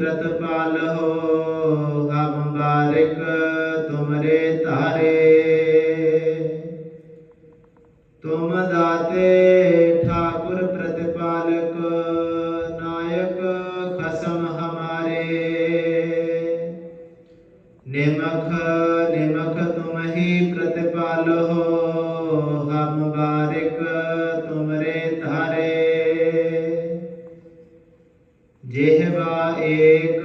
ਹੀ ਪ੍ਰਤਪਾਲ ਹੋ ਹਮ ਬਾਰਿਕ ਤੁਮਰੇ ਧਾਰੇ। ਤੁਮ ਦਾਤੇ ਠਾਕੁਰ ਪ੍ਰਤਿਪਾਲਕ, ਨਾਇਕ ਖਸਮ ਹਮਾਰੇ। ਨਿਮਖ ਨਿਮਖ ਤੁਮ ਹੀ ਪ੍ਰਤਿਪਾਲੋ ਹਮ ਬਾਰਿਕ ਜਿਹਵਾ ਏਕ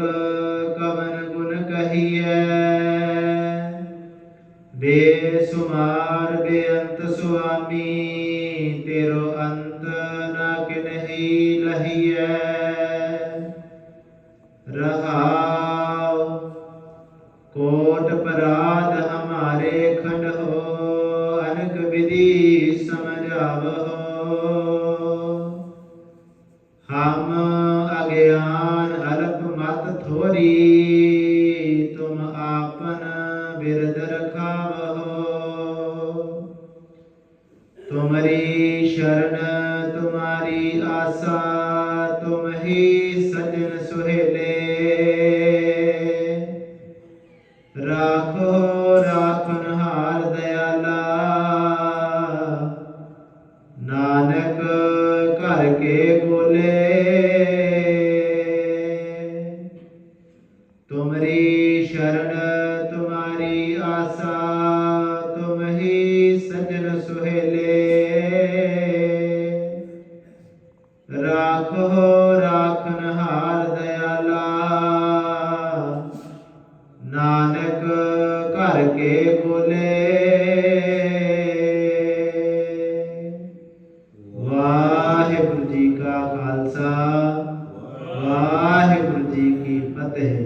ਕਵਨ ਗੁਣ ਕਹੀਐ। ਬੇਸੁਮਾਰ ਬੇਅੰਤ ਸੁਆਮੀ, ਤੇਰੋ ਅੰਤ ਨਾ ਕਿਨਹੀ ਲਹੀਐ। ਰਹਾਉ ਕੋਟ ਪਰਾਧ ਮਤ ਤੁਮ ਆਪਨ ਬਿਰਦ ਰਖਾਵੋ ਤੁਮਰੀ ਸ਼ਰਨ ਤੁਮਾਰੀ ਆਸਾ ਤੁਮ ਹੀ ਸਜਣ ਸੁਹੇਲੇ ਰਾਖੋ ਰਾਖਨ ਹਾਰ ਦਇਆਲਾ ਨਾਨਕ ਘਰ ਕੇ ਬੋਲੇ ਤੁਮਰੀ ਸ਼ਰਨ, ਤੁਮਾਰੀ ਆਸਾ ਤੁਮ ਹੀ ਸਜਣ ਸੁਹੇਲੇ। ਰਾਖੋ ਰਾਖਨ ਹਾਰ ਦਇਆਲਾ। ਨਾਨਕ ਘਰ ਕੇ ਬੋਲੇ। ਵਾਹਿਗੁਰੂ ਜੀ ਕਾ ਖਾਲਸਾ, ਵਾਹਿਗੁਰੂ ਜੀ ਕੀ ਫਤਿਹ।